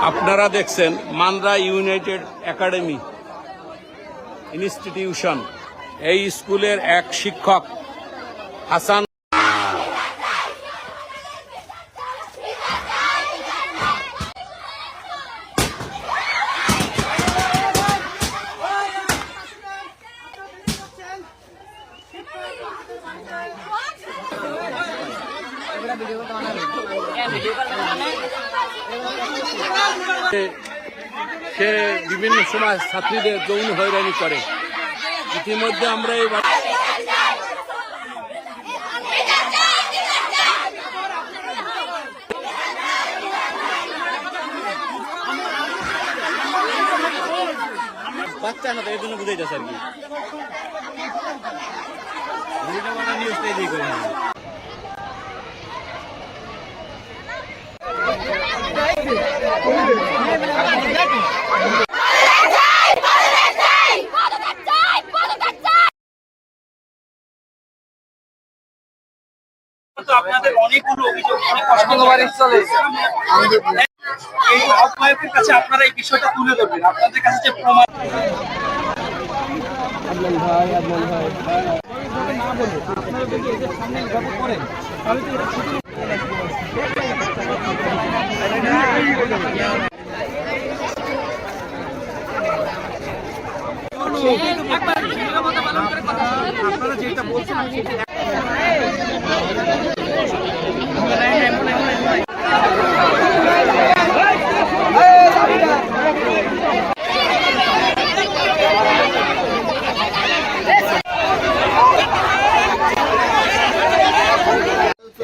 আপনারা দেখছেন Mandra United academy institution. এই স্কুলের এক শিক্ষক হাসান সে- সে বিভিন্ন সময় ছাত্রীদের যৌন হয়রানি করে। ইতিমধ্যে আমরা এই বাচ্চা না তো, এই জন্য বুঝাইতেছে আর কি করে তো আপনাদের অনেকগুলো অভিযোগ অনেক কষ্ট এই আহ্বায়কের কাছে আপনারা এই বিষয়টা তুলে ধরবেন। আপনাদের কাছে যে প্রমাণ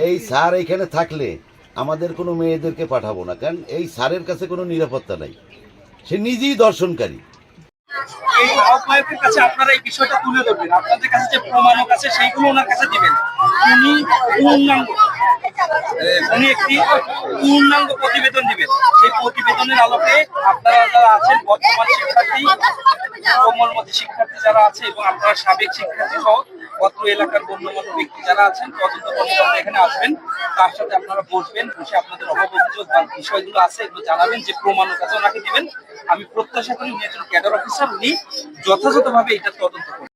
এই স্যার এখানে থাকলে আমাদের কোনো মেয়েদেরকে পাঠাবো না, কারণ এই স্যারের কাছে কোনো নিরাপত্তা নাই। সে নিজেই দর্শনকারী। এই কাছে আপনারা এই বিষয়টা তুলে ধরবেন। আপনাদের কাছে যে প্রমাণক আছে, সেইগুলো ওনার কাছে উনি উনি একটি পূর্ণাঙ্গ প্রতিবেদন দিবেন। সেই প্রতিবেদনের আপনারা যারা আছেন, বর্তমান শিক্ষার্থী শিক্ষার্থী যারা আছে এবং আপনারা সাবেক শিক্ষার্থী সহ অত্র এলাকার গণ্যমান্য ব্যক্তি যারা আছেন তদন্ত কর্মকর্তা এখানে আসবেন, তার সাথে আপনারা বসবেন, বসে আপনাদের অবঅভিযোগ বা বিষয়গুলো আছে, এগুলো জানাবেন, যে প্রমাণ আছে, ওনাকে দিবেন। আমি প্রত্যাশা করি উনি একজন ক্যাডার অফিসার, উনি যথাযথভাবে এটা তদন্ত করবেন।